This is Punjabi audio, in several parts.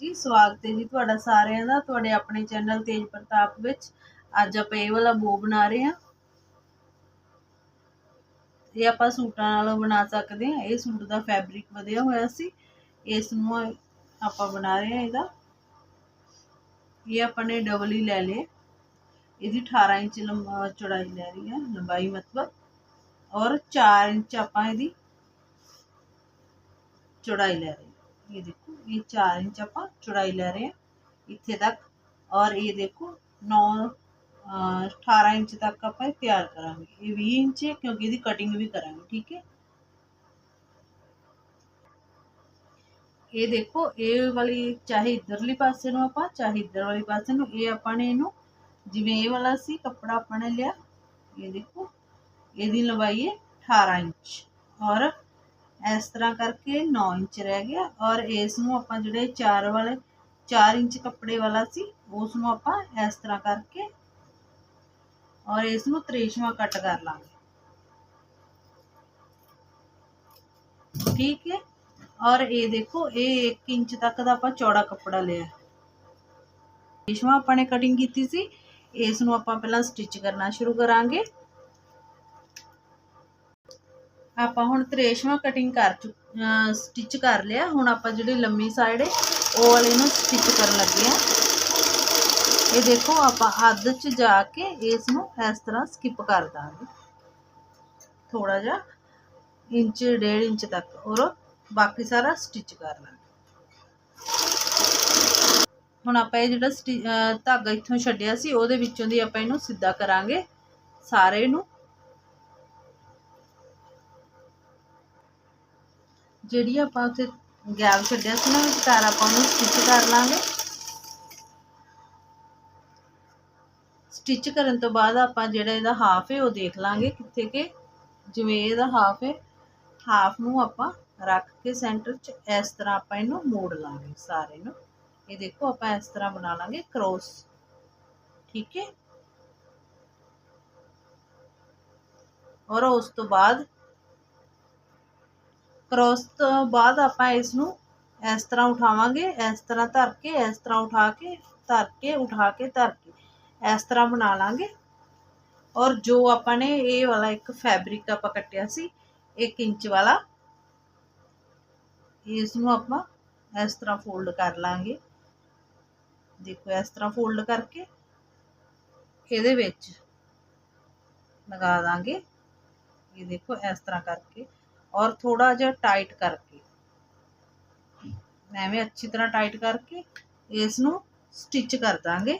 ਜੀ, ਸਵਾਗਤ ਹੈ ਜੀ ਤੁਹਾਡਾ ਸਾਰਿਆਂ ਦਾ, ਤੁਹਾਡੇ ਆਪਣੇ ਚੈਨਲ ਤੇਜ ਪ੍ਰਤਾਪ ਵਿੱਚ। ਅੱਜ ਆਪਾਂ ਇਹ ਵਾਲਾ ਬੋ ਬਣਾ ਰਹੇ ਹਾਂ। ਇਹ ਆਪਾਂ ਸੂਟਾਂ ਨਾਲੋਂ ਬਣਾ ਸਕਦੇ ਹਾਂ। ਇਹ ਸੂਟ ਦਾ ਫੈਬਰਿਕ ਵਧਿਆ ਹੋਇਆ ਸੀ। ਇਸ ਨੂੰ ਆਪਾਂ ਬਣਾ ਰਹੇ ਹਾਂ ਇਹਦਾ। ਇਹ ਆਪਾਂ ਨੇ ਡਬਲ ਹੀ ਲੈ ਲਏ। ਇਹਦੀ 18 ਇੰਚ ਲੰਬਾ ਚੌੜਾਈ ਲੈ ਰਹੀ ਹੈ, ਲੰਬਾਈ ਮਤਲਬ। ਔਰ 4 ਇੰਚ ਆਪਾਂ ਇਹਦੀ ਚੌੜਾਈ ਲੈ ਰਹੇ ਹਾਂ ਇਹ ਦੇਖੋ ਇਹ 4 ਇੰਚ ਆਪਾਂ ਚੌੜਾਈ ਲੈ ਰਹੇ ਹਾਂ ਇੱਥੇ ਤੱਕ ਔਰ ਇਹ ਦੇਖੋ 9 18 ਇੰਚ ਤੱਕ ਆਪਾਂ ਇਹ ਤਿਆਰ ਕਰਾਂਗੇ ਇਹ 20 ਇੰਚ ਹੈ ਕਿਉਂਕਿ ਇਹਦੀ ਕਟਿੰਗ ਵੀ ਕਰਾਂਗੇ ਠੀਕ ਹੈ ਇਹ ਦੇਖੋ ਇਹ ਵਾਲੀ ਚਾਹੇ ਇਧਰਲੀ ਪਾਸੇ ਨੂੰ ਆਪਾਂ ਚਾਹੇ ਇਧਰ ਵਾਲੀ ਪਾਸੇ ਨੂੰ ਇਹ ਆਪਾਂ ਨੇ ਇਹਨੂੰ ਜਿਵੇਂ ਇਹ ਵਾਲਾ ਸੀ ਕੱਪੜਾ ਆਪਾਂ ਨੇ ਲਿਆ ਇਹ ਦੇਖੋ ਇਹਦੀ ਇਸ ਤਰ੍ਹਾਂ ਕਰਕੇ 9 ਇੰਚ ਰਹਿ ਗਿਆ ਔਰ ਇਸ ਨੂੰ ਆਪਾਂ ਜਿਹੜੇ 4 ਵਾਲੇ 4 ਇੰਚ ਕੱਪੜੇ ਵਾਲਾ ਸੀ ਉਸ ਨੂੰ ਆਪਾਂ ਇਸ ਤਰ੍ਹਾਂ ਕਰਕੇ ਔਰ ਇਸ ਨੂੰ ਤ੍ਰੇਸ਼ਵਾ ਕੱਟ ਕਰ ਲਾਂਗੇ ਠੀਕ ਹੈ ਔਰ ਇਹ ਦੇਖੋ ਇਹ 1 ਇੰਚ ਤੱਕ ਦਾ ਆਪਾਂ ਚੌੜਾ ਕੱਪੜਾ ਲਿਆ ਤ੍ਰੇਸ਼ਵਾ ਆਪਾਂ ਨੇ ਕਟਿੰਗ ਕੀਤੀ ਸੀ ਇਸ ਨੂੰ ਆਪਾਂ ਪਹਿਲਾਂ ਸਟਿਚ ਕਰਨਾ ਸ਼ੁਰੂ ਕਰਾਂਗੇ ਆਪਾਂ ਹੁਣ ਤਰੇਸ਼ਵਾ ਕਟਿੰਗ ਕਰ ਸਟਿਚ ਕਰ ਲਿਆ। ਹੁਣ ਆਪਾਂ ਜਿਹੜੀ ਲੰਮੀ ਸਾਈਡ ਹੈ ਉਹ ਵਾਲੇ ਨੂੰ ਸਟਿਚ ਕਰਨ ਲੱਗੇ ਆ। ਇਹ ਦੇਖੋ, ਆਪਾਂ ਅੱਧ 'ਚ ਜਾ ਕੇ ਇਸ ਨੂੰ ਇਸ ਤਰ੍ਹਾਂ ਸਕਿਪ ਕਰ ਦਾਂਗੇ। ਥੋੜਾ ਜਿਹਾ ਇੰਚ, ਡੇਢ ਇੰਚ ਤੱਕ ਔਰ ਬਾਕੀ ਸਾਰਾ ਸਟਿਚ ਕਰ ਲਾਂਗੇ। ਹੁਣ ਆਪਾਂ ਇਹ ਜਿਹੜਾ ਧਾਗਾ ਇੱਥੋਂ ਛੱਡਿਆ ਸੀ, ਉਹਦੇ ਵਿੱਚੋਂ ਦੀ ਆਪਾਂ ਇਹਨੂੰ ਸਿੱਧਾ ਕਰਾਂਗੇ। ਸਾਰੇ ਨੂੰ ਜਿਹੜੀ ਆਪਾਂ ਉੱਥੇ ਗੈਪ ਛੱਡਿਆ ਸੀ ਨਾ ਵਿਚਕਾਰ ਆਪਾਂ ਉਹਨੂੰ ਸਟਿਚ ਕਰ ਲਾਂਗੇ। ਸਟਿਚ ਕਰਨ ਤੋਂ ਬਾਅਦ ਆਪਾਂ ਜਿਹੜਾ ਇਹਦਾ ਹਾਫ ਹੈ, ਉਹ ਦੇਖ ਲਾਂਗੇ ਕਿੱਥੇ ਕਿ ਜਿਵੇਂ ਇਹਦਾ ਹਾਫ ਹੈ ਹਾਫ ਨੂੰ ਆਪਾਂ ਰੱਖ ਕੇ ਸੈਂਟਰ 'ਚ ਇਸ ਤਰ੍ਹਾਂ ਆਪਾਂ ਇਹਨੂੰ ਮੋੜ ਲਾਂਗੇ ਸਾਰੇ ਨੂੰ। ਇਹ ਦੇਖੋ, ਆਪਾਂ ਇਸ ਤਰ੍ਹਾਂ ਬਣਾ ਲਾਂਗੇ ਕ੍ਰੋਸ ਠੀਕ ਹੈ? ਔਰ ਉਸ ਤੋਂ ਬਾਅਦ ਕ੍ਰੋਸ ਤੋਂ ਬਾਅਦ ਆਪਾਂ ਇਸ ਨੂੰ ਇਸ ਤਰ੍ਹਾਂ ਉਠਾਵਾਂਗੇ, ਇਸ ਤਰ੍ਹਾਂ ਧਰ ਕੇ ਇਸ ਤਰ੍ਹਾਂ ਉਠਾ ਕੇ ਧਰ ਕੇ ਉਠਾ ਕੇ ਧਰ ਕੇ ਇਸ ਤਰ੍ਹਾਂ ਬਣਾ ਲਾਂਗੇ। ਔਰ ਜੋ ਆਪਾਂ ਨੇ ਇਹ ਵਾਲਾ ਇੱਕ ਫੈਬਰਿਕ ਆਪਾਂ ਕੱਟਿਆ ਸੀ 1 ਇੰਚ ਵਾਲਾ ਇਸ ਨੂੰ ਆਪਾਂ ਇਸ ਤਰ੍ਹਾਂ ਫੋਲਡ ਕਰ ਲਾਂਗੇ। ਦੇਖੋ ਇਸ ਤਰ੍ਹਾਂ ਫੋਲਡ ਕਰਕੇ ਇਹਦੇ ਵਿੱਚ ਲਗਾ ਦਾਂਗੇ। ਇਹ ਦੇਖੋ ਇਸ ਤਰ੍ਹਾਂ ਕਰਕੇ। ਔਰ ਥੋੜਾ ਜਿਹਾ ਟਾਈਟ ਕਰਕੇ ਐਵੇਂ ਅੱਛੀ ਤਰ੍ਹਾਂ ਟਾਈਟ ਕਰਕੇ ਇਸ ਨੂੰ ਸਟਿਚ ਕਰ ਦਾਂਗੇ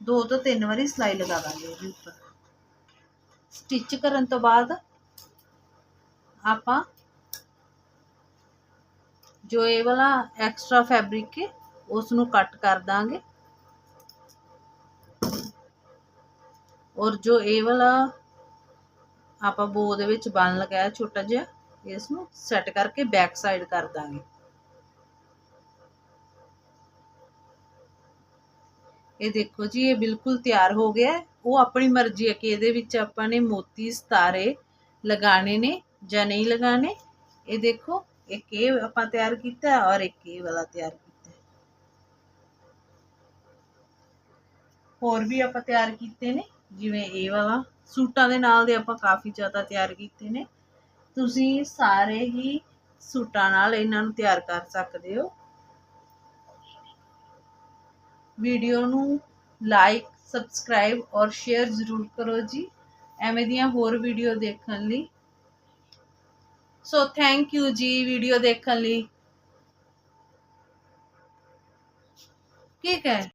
ਦੋ ਤੋਂ ਤਿੰਨ ਵਾਰੀ ਸਲਾਈ ਲਗਾ ਦਾਂਗੇ ਇਹਦੇ ਉੱਪਰ ਸਟਿਚ ਕਰਨ ਤੋਂ ਬਾਅਦ ਆਪਾਂ ਜੋ ਇਹ ਵਾਲਾ ਐਕਸਟਰਾ ਫੈਬਰਿਕ ਹੈ ਉਸ ਨੂੰ ਕੱਟ ਕਰ ਦਾਂਗੇ ਔਰ ਜੋ ਇਹ ਵਾਲਾ ਆਪਾਂ ਬੋ ਦੇ ਵਿੱਚ ਬਨ ਲਗਾਇਆ ਛੋਟਾ ਜਿਹਾ ਇਸ ਨੂੰ ਸੈੱਟ ਕਰਕੇ ਬੈਕ ਸਾਈਡ ਕਰ ਦਾਂਗੇ। ਇਹ ਦੇਖੋ ਜੀ, ਇਹ ਬਿਲਕੁਲ ਤਿਆਰ ਹੋ ਗਿਆ ਉਹ ਆਪਣੀ ਮਰਜ਼ੀ ਹੈ ਕਿ ਇਹਦੇ ਵਿੱਚ ਆਪਾਂ ਨੇ ਮੋਤੀ, ਸਤਾਰੇ ਲਗਾਣੇ ਨੇ ਜਾਂ ਨਹੀਂ ਲਗਾਣੇ ਇਹ ਦੇਖੋ, ਇੱਕ ਇਹ ਆਪਾਂ ਤਿਆਰ ਕੀਤਾ ਔਰ ਇੱਕ ਇਹ ਵਾਲਾ ਤਿਆਰ ਕੀਤਾ ਹੋਰ ਵੀ ਆਪਾਂ ਤਿਆਰ ਕੀਤੇ ਨੇ। ਜਿਵੇਂ ਇਹ ਵਾਲਾ, ਸੂਟਾਂ ਦੇ ਨਾਲ ਦੇ ਆਪਾਂ ਕਾਫੀ ਜ਼ਿਆਦਾ ਤਿਆਰ ਕੀਤੇ ਨੇ। ਤੁਸੀਂ ਸਾਰੇ ਹੀ ਸੂਟਾਂ ਨਾਲ ਇਹਨਾਂ ਨੂੰ ਤਿਆਰ ਕਰ ਸਕਦੇ ਹੋ। ਵੀਡੀਓ ਨੂੰ ਲਾਈਕ ਸਬਸਕ੍ਰਾਈਬ ਔਰ ਸ਼ੇਅਰ ਜ਼ਰੂਰ ਕਰੋ ਜੀ। ਐਵੇਂ ਦੀਆਂ ਹੋਰ ਵੀਡੀਓ ਦੇਖਣ ਲਈ। So thank you ji video ਦੇਖਣ ਲਈ। ਠੀਕ ਹੈ